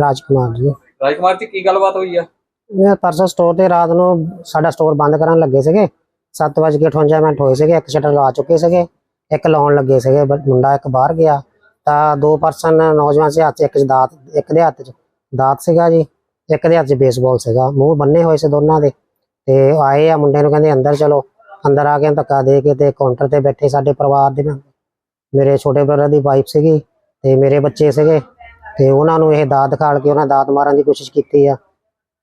ਰਾਜਕੁਮਾਰ ਜੀ। ਰਾਜਕੁਮਾਰ ਜੀ ਕੀ ਗੱਲਬਾਤ ਹੋਈ ਆ? ਮੈਂ ਪਰਸੋਂ ਸਟੋਰ ਤੇ ਰਾਤ ਨੂੰ ਸਾਡਾ ਸਟੋਰ ਬੰਦ ਕਰਨ ਲੱਗੇ ਸੀਗੇ। 7:58 ਮਿੰਟ ਹੋਏ ਸੀਗੇ ਇੱਕ ਸ਼ਟਰ ਲਾ ਚੁੱਕੇ ਸੀਗੇ ਇੱਕ ਲਾਉਣ ਲੱਗੇ ਸੀਗੇ ਮੁੰਡਾ ਇੱਕ ਬਾਹਰ ਗਿਆ। ਤਾਂ ਦੋ ਪਰਸਨ ਨੌਜਵਾਨ ਸੀ ਹੱਥ ਇੱਕ 'ਚ ਦਾਤ ਇੱਕ ਦੇ ਹੱਥ 'ਚ ਦਾਤ ਸੀਗਾ ਜੀ ਇੱਕ ਦੇ ਹੱਥ 'ਚ ਬੇਸਬਾਲ ਸੀਗਾ। ਮੂੰਹ ਬੰਨੇ ਹੋਏ ਸੀ ਦੋਨਾਂ ਦੇ। ਤੇ ਆਏ ਆ ਮੁੰਡੇ ਨੂੰ ਕਹਿੰਦੇ ਅੰਦਰ ਚਲੋ। ਅੰਦਰ ਆ ਕੇ ਧੱਕਾ ਦੇ ਕੇ ਤੇ ਕਾਊਂਟਰ ਤੇ ਬੈਠੇ ਸਾਡੇ ਪਰਿਵਾਰ ਦੇ। ਮੇਰੇ ਛੋਟੇ ਬ੍ਰਦਰ ਦੀ ਵਾਈਫ ਸੀਗੀ ਤੇ ਮੇਰੇ ਬੱਚੇ ਸੀਗੇ। ਤੇ ਉਹਨਾਂ ਨੂੰ ਇਹ ਦਾਤ ਦਿਖਾਲ ਕੇ ਉਹਨਾਂ ਦਾਤ ਮਾਰਨ ਦੀ ਕੋਸ਼ਿਸ਼ ਕੀਤੀ ਆ।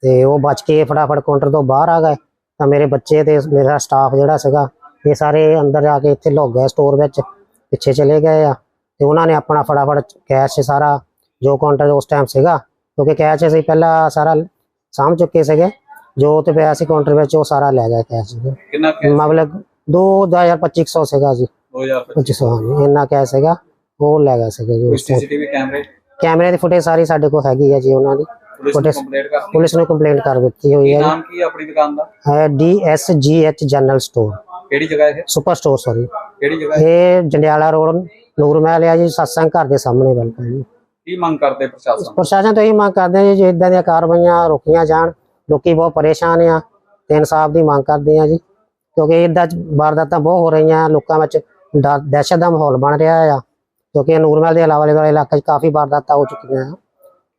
ਤੇ ਉਹ ਬਚ ਕੇ ਫਟਾਫਟ ਕਾਊਂਟਰ ਤੋਂ ਬਾਹਰ ਆ ਗਏ। ਤਾਂ ਮੇਰੇ ਬੱਚੇ ਤੇ ਮੇਰਾ ਸਟਾਫ ਜਿਹੜਾ ਸੀਗਾ ਇਹ ਸਾਰੇ ਅੰਦਰ ਜਾ ਕੇ ਇੱਥੇ ਲੁੱਕ ਗਏ ਸਟੋਰ ਵਿੱਚ ਪਿੱਛੇ ਚਲੇ ਗਏ ਆ। ਤੇ ਉਹਨਾਂ ਨੇ ਆਪਣਾ ਫਟਾਫਟ ਕੈਸ਼ ਸਾਰਾ ਜੋ ਕਾਊਂਟਰ ਉਸ ਟਾਈਮ ਸੀਗਾ ਕਿਉਂਕਿ ਕੈਸ਼ ਅਸੀਂ ਪਹਿਲਾਂ ਸਾਰਾ ਸਾਂਭ ਚੁੱਕੇ ਸੀਗੇ ਜੋ ਤੇ ਪਿਆ ਸੀ ਕਾਊਂਟਰ ਵਿੱਚ ਉਹ ਸਾਰਾ ਲੈ ਗਏ ਕੈਸ਼ ਕਿੰਨਾ ਕੈਸ਼ ਮਤਲਬ 2250 ਸੀਗਾ ਜੀ। 2025 2500 ਹਾਂਜੀ। ਇੰਨਾ ਕੈਸ਼ ਸੀਗਾ ਉਹ ਲੈ ਗਏ ਸੀਗੇ ਜੀ। ਸੀਸੀਟੀਵੀ ਕੈਮਰੇ ਕੈਮਰੇ ਦੀ ਫੁਟੇਜ ਸਾਰੀ ਸਾਡੇ ਕੋਲ ਹੈਗੀ ਹੈ ਜੀ ਉਹਨਾਂ ਦੀ। ਪੁਲਿਸ ਨੂੰ ਕੰਪਲੇਂਟ ਕਰਤੀ ਪੁਲਿਸ ਨੇ ਕੰਪਲੇਂਟ ਕਰ ਦਿੱਤੀ ਹੋਈ ਹੈ ਨਾਮ ਕੀ ਆਪਣੀ ਦੁਕਾਨ ਦਾ? ਹੈ ਡੀਐਸਜੀਐਚ ਜਨਰਲ ਸਟੋਰ। ਕਿਹੜੀ ਜਗ੍ਹਾ ਇਹ? ਸੁਪਰ ਸਟੋਰ ਸੌਰੀ ਕਿਹੜੀ ਜਗ੍ਹਾ ਇਹ? ਜੰਡਿਆਲਾ ਰੋਡ ਨੂਰ ਮਹਿਲ ਆ ਜੀ ਸਤਸੰਗ ਘਰ ਦੇ ਸਾਹਮਣੇ ਬਿਲਕੁਲ ਜੀ। ਕੀ ਮੰਗ ਕਰਦੇ ਪ੍ਰਸ਼ਾਸਨ ਪ੍ਰਸ਼ਾਸਨ ਤੋਂ ਇਹ ਮੰਗ ਕਰਦੇ ਹਾਂ ਜੀ ਜੇ ਇਦਾਂ ਦੀਆਂ ਕਾਰਵਾਈਆਂ ਰੋਕੀਆਂ ਜਾਣ ਲੋਕੀ ਬਹੁਤ ਪਰੇਸ਼ਾਨ ਆ ਤੇ ਇਨਸਾਫ ਦੀ ਮੰਗ ਕਰਦੇ ਆ ਜੀ। ਕਿਉਂਕਿ ਇਦਾਂ ਵਾਰਦਾਤਾਂ ਬਹੁਤ ਹੋ ਰਹੀਆਂ ਲੋਕਾਂ ਵਿੱਚ ਦਹਿਸ਼ਤ ਦਾ ਮਾਹੌਲ ਬਣ ਰਿਹਾ ਆ। ਕਿਉਂਕਿ ਨੂਰ ਮਹਿਲ ਦੇ ਇਲਾਵਾ ਵਾਲੇ ਇਲਾਕੇ 'ਚ ਕਾਫੀ ਵਾਰਦਾਤਾਂ ਹੋ ਚੁੱਕੀਆਂ ਆ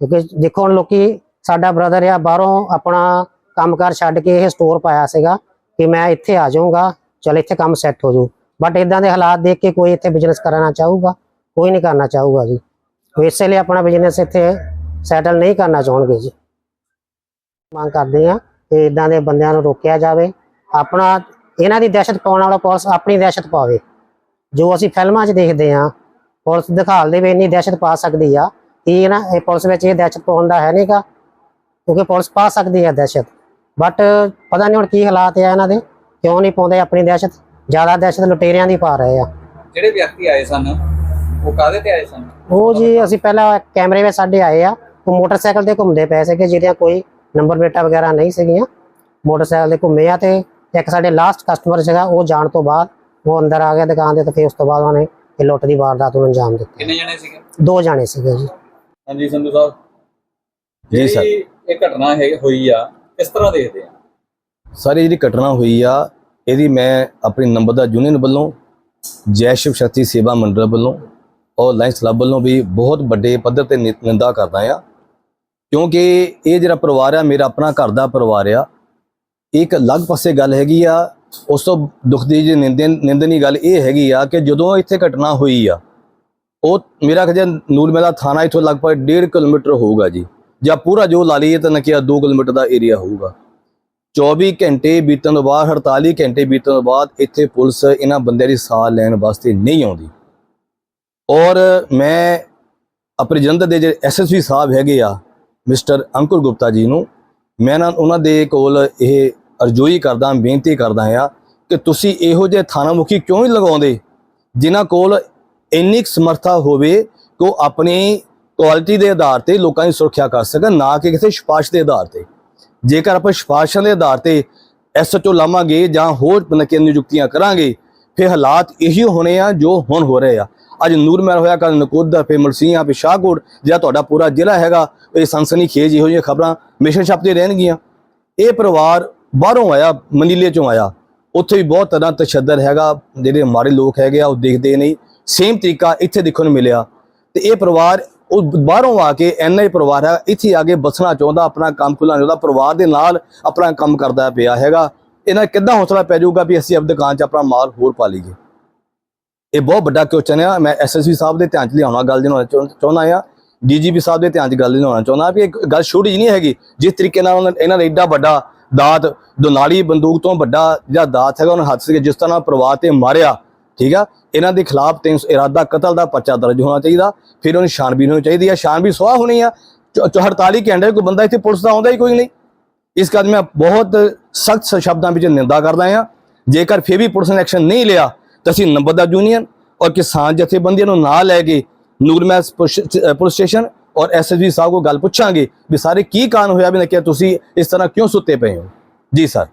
ਕਿਉਂਕਿ ਦੇਖੋ ਹੁਣ ਲੋਕੀ ਸਾਡਾ ਬ੍ਰਦਰ ਆ, ਬਾਹਰੋਂ ਆਪਣਾ ਕੰਮਕਾਰ ਛੱਡ ਕੇ ਇਹ ਸਟੋਰ ਪਾਇਆ ਸੀਗਾ ਕਿ ਮੈਂ ਇੱਥੇ ਆ ਜਾਊਂਗਾ, ਚਲ ਇੱਥੇ ਕੰਮ ਸੈੱਟ ਹੋ ਜਾਊ। ਬਟ ਇਦਾਂ ਦੇ ਹਾਲਾਤ ਦੇਖ ਕੇ ਕੋਈ ਇੱਥੇ ਬਿਜ਼ਨਸ ਕਰਨਾ ਚਾਹੂਗਾ, ਕੋਈ ਨਹੀਂ ਕਰਨਾ ਚਾਹੂਗਾ ਜੀ। ਇਸੇ ਲਈ ਆਪਣਾ ਬਿਜ਼ਨਸ ਇੱਥੇ ਸੈਟਲ ਨਹੀਂ ਕਰਨਾ ਚਾਹੁੰਗੇ ਜੀ। ਮੰਗ ਕਰਦੇ ਆ ਕਿ ਇਦਾਂ ਦੇ ਬੰਦਿਆਂ ਨੂੰ ਰੋਕਿਆ ਜਾਵੇ। ਆਪਣਾ, ਇਹਨਾਂ ਦੀ ਦਹਿਸ਼ਤ ਪਾਉਣ ਵਾਲਾ ਪੁਲਿਸ ਆਪਣੀ ਦਹਿਸ਼ਤ ਪਾਵੇ। ਜੋ ਅਸੀਂ ਫਿਲਮਾਂ 'ਚ ਦੇਖਦੇ ਆ ਪੁਲਿਸ ਦਿਖਾਲਦੇ ਵੀ ਇੰਨੀ ਦਹਿਸ਼ਤ ਪਾ ਸਕਦੀ ਆ। ਕਿ ਨਾ ਇਹ ਪੁਲਿਸ ਵਿੱਚ ਇਹ ਦਹਿਸ਼ਤ ਪਾਉਣ ਦਾ ਹੈ ਨਹੀਂਗਾ ਕਿਉਂਕਿ ਪੁਲਿਸ ਪਾ ਸਕਦੀ ਹੈ ਦਹਿਸ਼ਤ। ਬਟ ਪਤਾ ਨਹੀਂ ਹੁਣ ਕੀ ਹਾਲਾਤ ਆ ਇਹਨਾਂ ਦੇ ਕਿਉਂ ਨਹੀਂ ਪਾਉਂਦੇ ਆਪਣੀ ਦਹਿਸ਼ਤ ਜ਼ਿਆਦਾ ਦਹਿਸ਼ਤ ਲੁਟੇਰਿਆਂ ਦੀ ਪਾ ਰਹੇ ਆ। ਜਿਹੜੇ ਵਿਅਕਤੀ ਆਏ ਸਨ ਉਹ ਕਾਹਦੇ ਤੇ ਆਏ ਸਨ? ਉਹ ਜੀ ਅਸੀਂ ਪਹਿਲਾਂ ਕੈਮਰੇ ਵਿੱਚ ਸਾਡੇ ਆਏ ਆ ਉਹ ਮੋਟਰਸਾਈਕਲ ਤੇ ਘੁੰਮਦੇ ਪਏ ਸੀਗੇ ਜਿਹਦੀਆਂ ਕੋਈ ਨੰਬਰ ਪਲੇਟਾਂ ਵਗੈਰਾ ਨਹੀਂ ਸੀਗੀਆਂ। ਮੋਟਰਸਾਈਕਲ ਤੇ ਘੁੰਮੇ ਆ ਤੇ ਇੱਕ ਸਾਡੇ ਲਾਸਟ ਕਸਟਮਰ ਸੀਗਾ ਉਹ ਜਾਣ ਤੋਂ ਬਾਅਦ ਉਹ ਅੰਦਰ ਆ ਗਿਆ ਦੁਕਾਨ ਦੇ ਤੇ ਫਿਰ ਉਸ ਤੋਂ ਬਾਅਦ ਉਹਨੇ ਇਹ ਲੁੱਟ ਦੀ ਵਾਰਦਾਤ ਨੂੰ ਅੰਜਾਮ ਦਿੱਤਾ। ਕਿੰਨੇ ਜਣੇ ਸੀਗੇ? ਦੋ ਜਾਣੇ ਸੀਗੇ ਜੀ। ਹਾਂਜੀ ਸੰਧੂ ਸਾਹਿਬ। ਜੀ ਸਰ। ਜਿਹੜੀ ਇਹ ਘਟਨਾ ਹੈ ਹੋਈ ਆ ਕਿਸ ਤਰ੍ਹਾਂ ਦੇਖਦੇ ਆ? ਸਾਰੀ ਜਿਹੜੀ ਘਟਨਾ ਹੋਈ ਆ ਇਹਦੀ ਮੈਂ ਆਪਣੀ ਨੰਬਰਦਾਰ ਯੂਨੀਅਨ ਵੱਲੋਂ ਜੈ ਸ਼ਿਵ ਸ਼ਕਤੀ ਸੇਵਾ ਮੰਡਲ ਵੱਲੋਂ ਔਰ ਲਾਇੰਸ ਕਲੱਬ ਵੱਲੋਂ ਵੀ ਬਹੁਤ ਵੱਡੇ ਪੱਧਰ ਤੇ ਨਿ- ਨਿੰਦਾ ਕਰਦਾ ਆ। ਕਿਉਂਕਿ ਇਹ ਜਿਹੜਾ ਪਰਿਵਾਰ ਆ ਮੇਰਾ ਆਪਣਾ ਘਰ ਦਾ ਪਰਿਵਾਰ ਆ ਇੱਕ ਅਲੱਗ ਪਾਸੇ ਗੱਲ ਹੈਗੀ ਆ ਉਸ ਤੋਂ ਦੁੱਖ ਦੀ ਜੀ ਨਿੰਦਨ ਨਿੰਦਨੀ ਗੱਲ ਇਹ ਹੈਗੀ ਆ ਕਿ ਜਦੋਂ ਇੱਥੇ ਘਟਨਾ ਹੋਈ ਆ, ਉਹ ਮੇਰਾ ਖਿਆਲ ਨੂਰਮਹਿਲਾ ਥਾਣਾ ਇੱਥੋਂ ਲਗਭਗ 1.5 ਕਿਲੋਮੀਟਰ ਹੋਊਗਾ ਜੀ, ਜਾਂ ਪੂਰਾ ਜੋ ਲਾ ਲਈਏ ਤਾਂ ਨਕਿਆ 2 ਕਿਲੋਮੀਟਰ ਦਾ ਏਰੀਆ ਹੋਊਗਾ। 24 ਘੰਟੇ ਬੀਤਣ ਤੋਂ ਬਾਅਦ 48 ਘੰਟੇ ਬੀਤਣ ਤੋਂ ਬਾਅਦ ਇੱਥੇ ਪੁਲਿਸ ਇਹਨਾਂ ਬੰਦਿਆਂ ਦੀ ਸਾਹ ਲੈਣ ਵਾਸਤੇ ਨਹੀਂ ਆਉਂਦੀ। ਔਰ ਮੈਂ ਆਪਣੇ ਜਲੰਧਰ ਦੇ ਜਿਹੜੇ ਐਸਐਸਪੀ ਸਾਹਿਬ ਹੈਗੇ ਆ, ਮਿਸਟਰ ਅੰਕੁਰ ਗੁਪਤਾ ਜੀ ਨੂੰ, ਮੈਂ ਨਾ ਉਹਨਾਂ ਦੇ ਕੋਲ ਇਹ ਅਰਜ਼ੋਈ ਕਰਦਾ, ਬੇਨਤੀ ਕਰਦਾ ਆ ਕਿ ਤੁਸੀਂ ਇਹੋ ਜਿਹੇ ਥਾਣਾ ਮੁਖੀ ਕਿਉਂ ਨਹੀਂ ਲਗਾਉਂਦੇ, ਜਿਨ੍ਹਾਂ ਕੋਲ ਇੰਨੀ ਕੁ ਸਮਰੱਥਾ ਹੋਵੇ ਕਿ ਉਹ ਆਪਣੀ ਕੁਆਲਿਟੀ ਦੇ ਆਧਾਰ ਤੇ ਲੋਕਾਂ ਦੀ ਸੁਰੱਖਿਆ ਕਰ ਸਕਣ, ਨਾ ਕਿ ਕਿਸੇ ਸਿਫਾਰਿਸ਼ ਦੇ ਆਧਾਰ ਤੇ। ਜੇਕਰ ਆਪਾਂ ਸਿਫਾਰਿਸ਼ਾਂ ਦੇ ਆਧਾਰ ਤੇ ਐਸਐਚਓ ਲਾਵਾਂਗੇ ਜਾਂ ਹੋਰ ਨਕੇ ਨਿਯੁਕਤੀਆਂ ਕਰਾਂਗੇ, ਫਿਰ ਹਾਲਾਤ ਇਹੀ ਹੋਣੇ ਆ ਜੋ ਹੁਣ ਹੋ ਰਹੇ ਆ। ਅੱਜ ਨੂਰਮਹਿਲ ਹੋਇਆ ਕੱਲ ਨਕੋਦਰ ਫੇ ਮਲਸੀਆਂ ਫੇ ਸ਼ਾਹਕੋਟ, ਜਿਹੜਾ ਤੁਹਾਡਾ ਪੂਰਾ ਜ਼ਿਲ੍ਹਾ ਹੈਗਾ, ਇਹ ਸਨਸਨੀ ਖੇਜ ਇਹੋ ਜਿਹੀਆਂ ਖਬਰਾਂ ਮਿਸ਼ਨ ਛਾਪਦੇ ਰਹਿਣਗੀਆਂ। ਇਹ ਪਰਿਵਾਰ ਬਾਹਰੋਂ ਆਇਆ ਮਨੀਲੇ ਚੋਂ ਆਇਆ। ਉੱਥੇ ਵੀ ਬਹੁਤ ਤਰ੍ਹਾਂ ਤਸ਼ੱਦਦ ਹੈਗਾ, ਜਿਹੜੇ ਮਾੜੇ ਲੋਕ ਹੈਗੇ ਆ, ਉਹ ਦੇਖਦੇ ਨਹੀਂ। ਸੇਮ ਤਰੀਕਾ ਇੱਥੇ ਦੇਖਣ ਨੂੰ ਮਿਲਿਆ। ਤੇ ਇਹ ਪਰਿਵਾਰ, ਉਹ ਬਾਹਰੋਂ ਆ ਕੇ ਐਨਆਈ ਪਰਿਵਾਰ ਹੈ, ਇੱਥੇ ਆ ਕੇ ਬਸਣਾ ਚਾਹੁੰਦਾ, ਆਪਣਾ ਕੰਮ ਖੁੱਲਣਾ ਚਾਹੁੰਦਾ, ਪਰਿਵਾਰ ਦੇ ਨਾਲ ਆਪਣਾ ਕੰਮ ਕਰਦਾ ਪਿਆ ਹੈਗਾ। ਇਹਨਾਂ ਕਿੱਦਾਂ ਹੌਸਲਾ ਪੈ ਜਾਊਗਾ ਵੀ ਅਸੀਂ ਆਪ ਦੁਕਾਨ 'ਚ ਆਪਣਾ ਮਾਲ ਹੋਰ ਪਾ ਲਈਏ? ਇਹ ਬਹੁਤ ਵੱਡਾ ਕੁਐਸਚਨ ਆ। ਮੈਂ ਐਸਐਸਪੀ ਸਾਹਿਬ ਦੇ ਧਿਆਨ 'ਚ ਲਿਆਉਣਾ, ਗੱਲ ਜਿਹਨੂੰ ਚਾਹੁੰਦਾ ਆ। ਡੀਜੀਪੀ ਸਾਹਿਬ ਦੇ ਧਿਆਨ 'ਚ ਗੱਲ ਲਿਆਉਣਾ ਚਾਹੁੰਦਾ ਵੀ ਇਹ ਗੱਲ ਛੋਟੀ ਜਿਹੀ ਨਹੀਂ ਹੈਗੀ। ਜਿਸ ਤਰੀਕੇ ਨਾਲ ਉਹਨਾਂ- ਇਹਨਾਂ ਨੇ ਐਡਾ ਵੱਡਾ ਦਾਤ ਦੁਨਾਲੀ ਬੰਦੂਕ ਤੋਂ ਵੱਡਾ ਜਿਹੜਾ ਦਾਤ ਹੈਗਾ, ਉਹਨਾਂ ਹੱਥ ਸੀ ਜਿਸ ਤਰ੍ਹਾਂ ਪਰਿਵਾਰ ਤੇ ਮਾਰਿਆ, ਠੀਕ ਆ? ਇਹਨਾਂ ਦੇ ਖਿਲਾਫ ਤਿੰਨ ਇਰਾਦਾ ਕਤਲ ਦਾ ਪਰਚਾ ਦਰਜ ਹੋਣਾ ਚਾਹੀਦਾ, ਫਿਰ ਉਹਨੂੰ ਛਾਣਬੀਨ ਹੋਣੀ ਚਾਹੀਦੀ ਆ। ਛਾਣਬੀਨ ਸਵਾਹ ਹੋਣੀ ਆ। 48 ਘੰਟੇ ਕੋਈ ਬੰਦਾ ਇੱਥੇ ਪੁਲਿਸ ਦਾ ਆਉਂਦਾ ਹੀ ਕੋਈ ਨਹੀਂ। ਇਸ ਕਰਕੇ ਮੈਂ ਬਹੁਤ ਸਖਤ ਸ਼ਬਦਾਂ ਵਿੱਚ ਨਿੰਦਾ ਕਰਦਾ ਹਾਂ ਜੇਕਰ ਫਿਰ ਵੀ ਪੁਲਿਸ ਨੇ ਐਕਸ਼ਨ ਨਹੀਂ ਲਿਆ, ਤਾਂ ਅਸੀਂ ਨੰਬਰਦਾਰ ਯੂਨੀਅਨ ਔਰ ਕਿਸਾਨ ਜਥੇਬੰਦੀਆਂ ਨੂੰ ਨਾਲ ਲੈ ਕੇ ਨੂਰਮਹਿਲ ਪੁਲਿਸ ਪੁਲਿਸ ਸਟੇਸ਼ਨ ਔਰ ਐਸਐਸਪੀ ਸਾਹਿਬ ਕੋਲ ਗੱਲ ਪੁੱਛਾਂਗੇ ਵੀ ਸਾਰੇ ਕੀ ਕਾਰਨ ਹੋਇਆ ਵੀ ਨਾ ਕਿ ਤੁਸੀਂ ਇਸ ਤਰ੍ਹਾਂ ਕਿਉਂ ਸੁੱਤੇ ਪਏ ਹੋ? ਜੀ ਸਰ